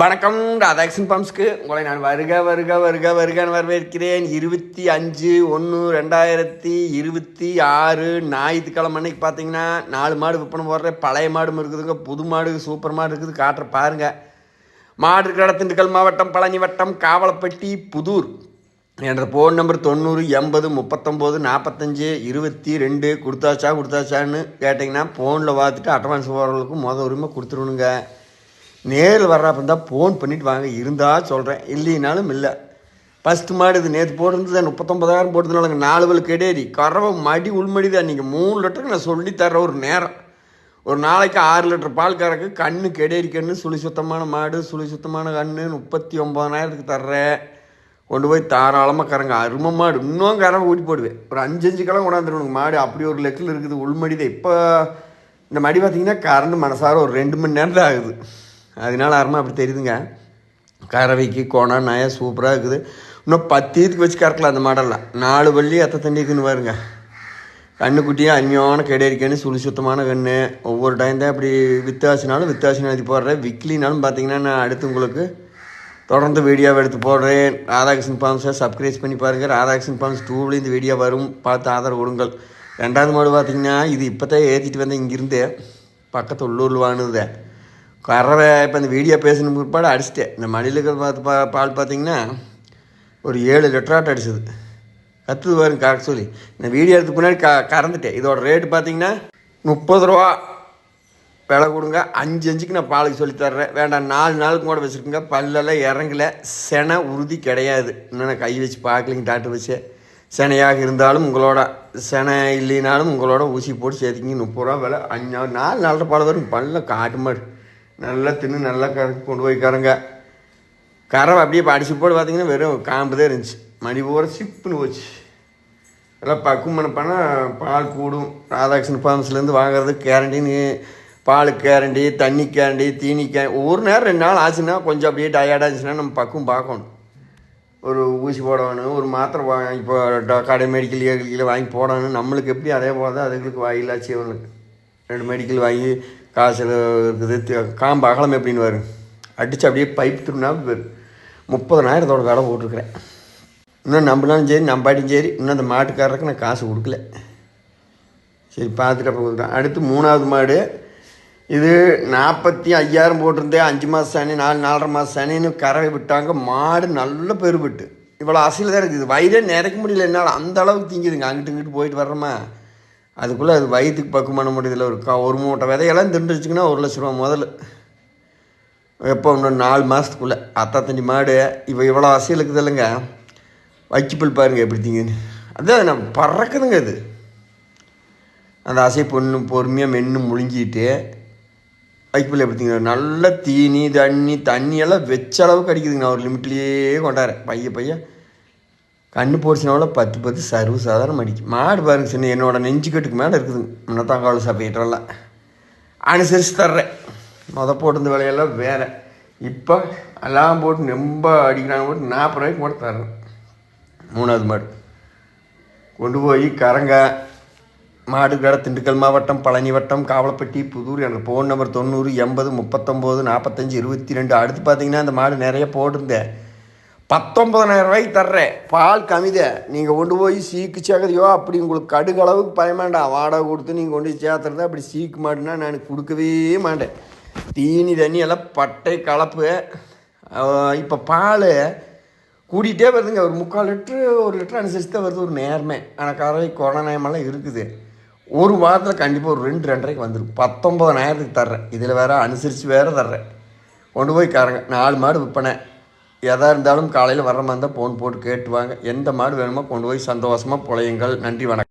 வணக்கம் ராதாகிருஷ்ணன் பம்ஸ்க்கு. உங்களை நான் வருக வருக வருக வருகன்னு வரவேற்கிறேன். இருபத்தி அஞ்சு ஒன்று ரெண்டாயிரத்தி இருபத்தி ஆறு ஞாயிற்றுக்கிழமை அன்னைக்கு பார்த்தீங்கன்னா நாலு மாடு விற்பனை போடுற பழைய மாடும் இருக்குதுங்க புது மாடு சூப்பர் மாடு இருக்குது. காட்டுற பாருங்க. மாடு இருக்கிற திண்டுக்கல் மாவட்டம் பழனி வட்டம் காவலப்பட்டி புதூர். என்ற ஃபோன் நம்பர் தொண்ணூறு எண்பது முப்பத்தொம்போது நாற்பத்தஞ்சு இருபத்தி ரெண்டு. கொடுத்தாச்சா கொடுத்தாச்சான்னு கேட்டிங்கன்னா ஃபோனில் பார்த்துட்டு அட்வான்ஸ் போகிறவங்களுக்கு மொதல் உரிமை கொடுத்துருணுங்க. நேரில் வர்றப்ப இருந்தால் ஃபோன் பண்ணிட்டு வாங்க. இருந்தால் சொல்கிறேன் இல்லைனாலும் இல்லை. ஃபஸ்ட்டு மாடு இது நேற்று போட்டிருந்தது. முப்பத்தொம்பதாயிரம் போட்டதுனால நாலு வலு கிடையாது கறவை மடி உள்மடி தான் நீங்கள் மூணு லிட்டருக்கு நான் சொல்லி தர்ற ஒரு நேரம். ஒரு நாளைக்கு ஆறு லிட்டர் பால் கறக்கு கண்ணு கெடேரி கண்ணு. சுழி சுத்தமான மாடு சுழி சுத்தமான கண்ணு. முப்பத்தி ஒம்பதாயிரத்துக்கு தர்றேன். கொண்டு போய் தாராளமாக கறங்க. அருமை மாடு. இன்னும் கறவை ஊட்டி போடுவேன். ஒரு அஞ்சு அஞ்சு கிழமை கொண்டாந்துருவனுங்க மாடு அப்படி ஒரு லெக்கில் இருக்குது. உள்மடி தான் இப்போ இந்த மடி பார்த்தீங்கன்னா கரண்ட் மனசார ஒரு ரெண்டு மணி நேரம் தான் ஆகுது. அதனால அருமை அப்படி தெரியுதுங்க. கறவைக்கு கோணம் நய சூப்பராக இருக்குது. இன்னும் பத்தீத்துக்கு வச்சு கறக்கலாம் அந்த மாடெல்லாம் நாலு வள்ளி அத்தை தண்ணி இருக்குன்னு பாருங்க. கண்ணுக்குட்டியும் அருமையான கிடையிருக்கேன்னு சுழி சுத்தமான கண்ணு. ஒவ்வொரு டைம் தான் இப்படி வித்தாசினாலும் வித்தாசினா எழுதி போடுறேன். விக்லினாலும் பார்த்தீங்கன்னா நான் அடுத்து உங்களுக்கு தொடர்ந்து வீடியோவை எடுத்து போடுறேன். ராதாகிருஷ்ணன் பாம்ஸை சப்ஸ்கிரைப் பண்ணி பாருங்கள் ராதாகிருஷ்ணன் பாம்ஸ் டூவில் இந்த வீடியோ வரும். பார்த்து ஆதரவு கொடுங்கள். ரெண்டாவது மாடு பார்த்தீங்கன்னா இது இப்போ தான் ஏற்றிட்டு வந்தேன் இங்கிருந்து. பக்கத்து உள்ளூரில் வாங்கினது கறவை இப்போ இந்த வீடியோ பேசின பிற்பாடு அடிச்சிட்டேன். இந்த மடியில் இருக்கிற பார்த்து பா பால் பார்த்தீங்கன்னா ஒரு ஏழு லிட்டராட்டு அடிச்சது. கற்றுது பாருங்க கரெக்ட் சொல்லி. இந்த வீடியோ எடுத்து முன்னாடி க கறந்துட்டேன். இதோட ரேட்டு பார்த்தீங்கன்னா முப்பது ரூபா. விலை கொடுங்க. அஞ்சு அஞ்சுக்கு நான் பாலுக்கு சொல்லி தர்றேன். வேண்டாம் நாலு நாளுக்கு கூட வச்சுருக்குங்க. பல்லெல்லாம் இறங்கல. செனை உறுதி கிடையாது. இன்னும் நான் கை வச்சு பார்க்கலிங்க டாக்டர் வச்சு. செனையாக இருந்தாலும் உங்களோட செனை இல்லைனாலும் உங்களோட ஊசி போட்டு சேர்த்திங்க முப்பது ரூபா விலை. அஞ்சு நாலு நாலரை பால் வரும். பல்ல காட்டு மாடு. நல்லா தின்னு நல்லா கறக்கு கொண்டு போய் கறங்க. கறவை அப்படியே அடிச்சு போட்டு பார்த்தீங்கன்னா வெறும் காம்பு தான் இருந்துச்சு. மணி பூரா சிப்புன்னு போச்சு. எல்லாம் பக்குவம் பண்ணால் பால் கூடும். ராதாகிருஷ்ணன் ஃபார்ம்ஸ்லேருந்து வாங்குறது கேரண்டின்னு பால் கேரண்டி தண்ணி கேரண்டி தீனி கே ஒரு நேரம் ரெண்டு நாள் ஆச்சுன்னா கொஞ்சம் அப்படியே டயர்டாக இருந்துச்சுன்னா நம்ம பக்குவம் பார்க்கணும். ஒரு ஊசி போடணும் ஒரு மாத்திரை வா இப்போ கடை மெடிக்கல் ஏகல் வாங்கி போடணும். நம்மளுக்கு எப்படி அதே போல தான் அதுங்களுக்கு வாயிலாச்சு அவனுக்கு ரெண்டு மெடிக்கல் வாங்கி காசு இருக்குது? காம்பு அகலம் எப்படின்னு வரும் அடித்து அப்படியே பைப் திரும்பினா வரும் முப்பதனாயிரத்தோட கடை போட்டிருக்கிறேன் இன்னும் நம்பினாலும் சரி நம்பாட்டியும் சரி இன்னும் அந்த மாட்டுக்காரருக்கு நான் காசு கொடுக்கல. சரி பார்த்துட்டு அப்போ கொடுத்தேன் அடுத்து மூணாவது மாடு. இது நாற்பத்தி ஐயாயிரம் போட்டிருந்தேன் அஞ்சு மாதம் சனி நாலு நாலரை மாதம் சனின்னு கறவை விட்டாங்க. மாடு நல்ல பெருவிட்டு. இவ்வளோ அசையில் தான் இருக்குது. வயிறே நிறைக்க முடியல என்னால். அந்த அளவுக்கு திங்குதுங்க அங்கிட்டு இங்கிட்டு போயிட்டு வர்றோமா? அதுக்குள்ளே அது வயிற்றுக்கு பக்கம் பண்ண முடியல ஒரு க ஒரு மூட்டை விதையெல்லாம் தின்றுச்சுங்கன்னா ஒரு லட்ச ரூபா முதல்ல எப்போ இன்னும் நாலு மாதத்துக்குள்ளே அத்தா மாடு இப்போ இவ்வளோ அசையில் இருக்குது இல்லைங்க. வைக்கிப்புல் பாருங்க எப்படி திங்குன்னு அதான் நான் பறக்குதுங்க அது. அந்த அசை பொண்ணு பொறுமையாக மென்று முழுங்கிட்டு வைக்கப்பில் எப்படி திங்க நல்ல தீனி தண்ணி தண்ணியெல்லாம் வச்ச அளவுக்கு அடிக்குதுங்க. நான் ஒரு லிமிட்லேயே கொண்டாடுறேன் பைய பையன் கண்ணு போச்சுனால பத்து பத்து சர்வ சாதாரணம் அடிக்கும் மாடு பாருங்க சின்ன என்னோடய நெஞ்சுக்கட்டுக்கு மேலே இருக்குதுங்க முன்னத்தாங்கால சப்பையிட்டெல்லாம் அனுசரித்து தர்றேன். மொதல் போட்டிருந்த விலையெல்லாம் வேறு. இப்போ எல்லாம் போட்டு ரொம்ப அடிக்கிறாங்க போட்டு நாற்பது ரூபாய்க்கு கூட தர்றேன். மூணாவது மாடு. கொண்டு போய் கரங்க மாடு கடை திண்டுக்கல் மாவட்டம் பழனி வட்டம் காவலப்பட்டி புதூர் எனக்கு ஃபோன் நம்பர் தொண்ணூறு எண்பது முப்பத்தொம்போது நாற்பத்தஞ்சு இருபத்தி ரெண்டு. அடுத்து பார்த்தீங்கன்னா அந்த மாடு நிறைய போட்டிருந்தேன். பத்தொம்பதனாயிரம் ரூபாய்க்கு தர்றேன். பால் கமிதை. நீங்கள் கொண்டு போய் சீக்கு சேர்க்குறியோ அப்படி உங்களுக்கு கடுகளவுக்கு பயமாண்டாம் வாடகை கொடுத்து நீங்கள் கொண்டு போய் சேர்த்துறதா அப்படி சீக்கு மாடுனா நான் கொடுக்கவே மாட்டேன். தீனி தண்ணி எல்லாம் பட்டை கலப்பு. இப்போ பால் கூட்டிகிட்டே வருதுங்க. ஒரு முக்கால் லிட்ரு ஒரு லிட்டர் அனுசரித்து தான் வருது. ஒரு நேரமே. ஆனால் கறவை கொரோனாயமெல்லாம் இருக்குது. ஒரு வாரத்தில் கண்டிப்பாக ஒரு ரெண்டு ரெண்டரைக்கு வந்துடும் பத்தொம்பதனாயிரத்துக்கு தர்றேன். இதில் வேறு அனுசரித்து வேறு தர்றேன். கொண்டு போய் கறங்க. நாலு மாடு விற்பனை. எதாக இருந்தாலும் காலையில் வர்ற மாதிரி இருந்தால் ஃபோன் போட்டு கேட்டுவாங்க. எந்த மாடு வேணுமோ கொண்டு போய் சந்தோஷமாக புழையுங்கள். நன்றி வணக்கம்.